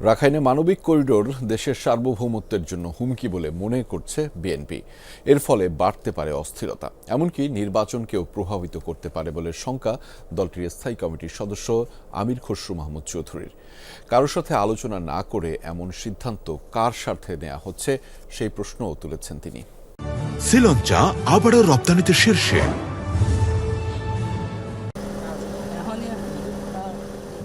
রাখাইনে মানবিক করিডোর দেশের সার্বভৌমত্বের জন্য হুমকি বলে মনে করছে বিএনপি। এর ফলে বাড়তে পারে অস্থিরতা। এমনকি নির্বাচনকেও প্রভাবিত করতে পারে বলে শঙ্কা দলটির স্থায়ী কমিটির সদস্য আমির খসরু মাহমুদ চৌধুরীর। কারোর সাথে আলোচনা না করে এমন সিদ্ধান্ত কার স্বার্থে নেওয়া হচ্ছে সেই প্রশ্নও তুলেছেন তিনি। শ্রীলঞ্চা আবারও রপ্তানিতে শীর্ষে।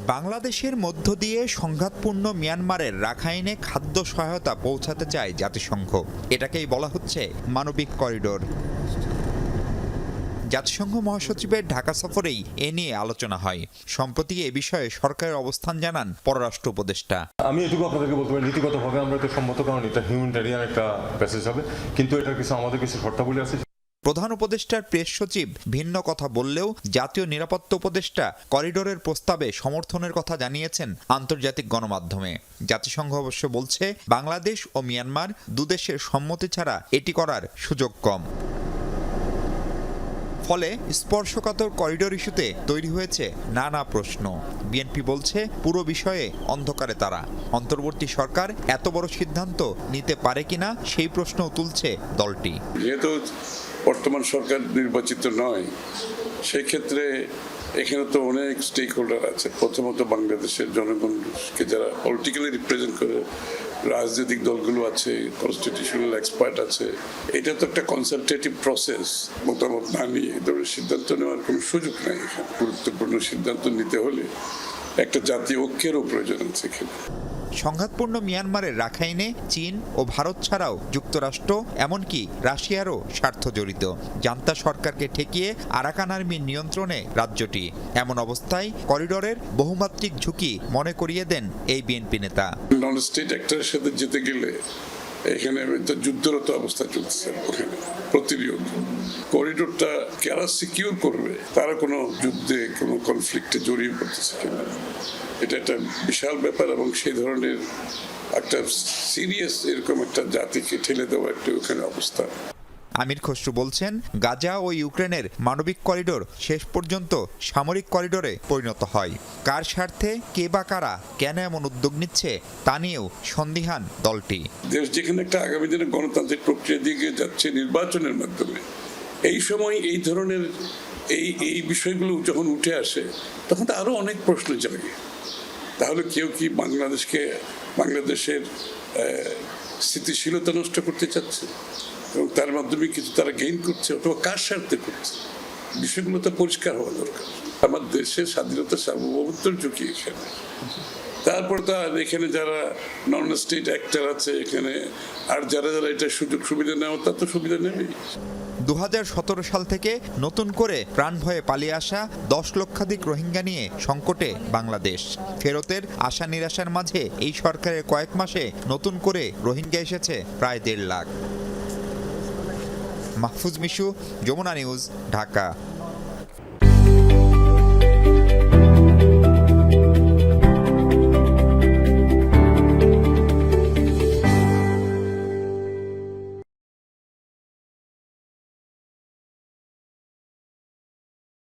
বাংলাদেশের মধ্য দিয়ে সংঘাতপূর্ণ মিয়ানমারের রাখাইনে খাদ্য সহায়তা পৌঁছাতে চায় জাতিসংঘ। এটাকেই বলা হচ্ছে মানবিক করিডোর। জাতিসংঘ মহাসচিবের ঢাকা সফরেই এ নিয়ে আলোচনা হয়। সম্প্রতি এ বিষয়ে সরকারের অবস্থান জানান পররাষ্ট্র উপদেষ্টা। আমি এটুকু আপনাদেরকে বলতে পারি, নীতিগতভাবে আমরা এটা সম্মত, কারণ এটা হিউম্যানিটারিয়ান একটা প্যাসেজ হবে। কিন্তু এটার কিছু আমাদের কিছু শর্তাবলী আছে। প্রধান উপদেষ্টার প্রেস সচিব ভিন্ন কথা বললেও জাতীয় নিরাপত্তা উপদেষ্টা করিডোরের প্রস্তাবে সমর্থনের কথা জানিয়েছেন আন্তর্জাতিক গণমাধ্যমে। জাতিসংঘ অবশ্য বলছে, বাংলাদেশ ও মিয়ানমার দুদেশের সম্মতি ছাড়া এটি করার সুযোগ কম। ফলে স্পর্শকাতর করিডোর ইস্যুতে তৈরি হয়েছে নানা প্রশ্ন। বিএনপি বলছে, পুরো বিষয়ে অন্ধকারে তারা। অন্তর্বর্তী সরকার এত বড় সিদ্ধান্ত নিতে পারে কিনা সেই প্রশ্নও তুলছে দলটি। যেহেতু বর্তমান সরকার নির্বাচিত নয় সেই ক্ষেত্রে এখানে তো অনেক স্টেক হোল্ডার আছে। প্রথমত বাংলাদেশের জনগণকে যারা পলিটিক্যালি রিপ্রেজেন্ট করে, রাজনৈতিক দলগুলো আছে কনস্টিটিউশনাল এক্সপার্ট আছে, এটা তো একটা কনসালটেটিভ প্রসেস মতামত না নিয়ে ধরনের সিদ্ধান্ত নেওয়ার কোনো সুযোগ নাই গুরুত্বপূর্ণ সিদ্ধান্ত নিতে হলে একটা জাতীয় ঐক্যেরও প্রয়োজন আছে এখানে। সংঘাতপূর্ণ মিয়ানমারের রাখাইনে চীন ও ভারত ছাড়াও যুক্তরাষ্ট্র, এমনকি রাশিয়ারও স্বার্থ জড়িত। জান্তা সরকারকে ঠেকিয়ে আরাকান আর্মির নিয়ন্ত্রণে রাজ্যটি। এমন অবস্থায় করিডোরের বহুমাত্রিক ঝুঁকি মনে করিয়ে দেন এই বিএনপি নেতা। সাথে যেতে গেলে এখানে যুদ্ধরত অবস্থা চলছে ওখানে, প্রতিনিয়ত। করিডোরটা কারা সিকিউর করবে, তারা কোনো যুদ্ধে, কোনো কনফ্লিক্টে জড়িয়ে পড়তেছে কিনা। এটা একটা বিশাল ব্যাপার এবং সেই ধরনের একটা সিরিয়াস এরকম একটা জাতিকে ঠেলে দেওয়া একটা ওখানে অবস্থা। আমির খসরু বলছেন, গাজা ও ইউক্রেনের মানবিক করিডোর শেষ পর্যন্ত সামরিক করিডোরে পরিণত হয়। কার স্বার্থে, কে বা কারা, কেন এমন উদ্যোগ নিচ্ছে, তা নিয়েও সন্দিহান দলটি। দেশ যেখানে একটা আগামী দিনে গণতান্ত্রিক প্রক্রিয়া দিকে যাচ্ছে নির্বাচনের মাধ্যমে, এই সময় এই ধরনের এই এই বিষয়গুলো যখন উঠে আসে, তখন তো আরও অনেক প্রশ্ন জাগে। তাহলে কেউ কি বাংলাদেশকে, বাংলাদেশের স্থিতিশীলতা নষ্ট করতে চাচ্ছে? এবং তার মাধ্যমে কিছু তারা গেইন করছে অথবা কার স্বার্থে করছে। বিষয়গুলো তো পরিষ্কার হওয়া দরকার। আমার দেশের স্বাধীনতা সার্বভৌমত্বের ঝুঁকি এখানে। তারপর তো আর এখানে যারা নন স্টেট অ্যাক্টর আছে, এখানে আর যারা যারা এটা সুযোগ সুবিধা নেওয়া তার তো সুবিধা নেবেই। দু সাল থেকে নতুন করে প্রাণ ভয়ে পালিয়ে আসা দশ লক্ষাধিক রোহিঙ্গা নিয়ে সংকটে বাংলাদেশ। ফেরতের আশা নিরাশার মাঝে এই সরকারের কয়েক মাসে নতুন করে রোহিঙ্গা এসেছে প্রায় দেড় লাখ। মাহফুজ মিশু যমুনা নিউজ ঢাকা।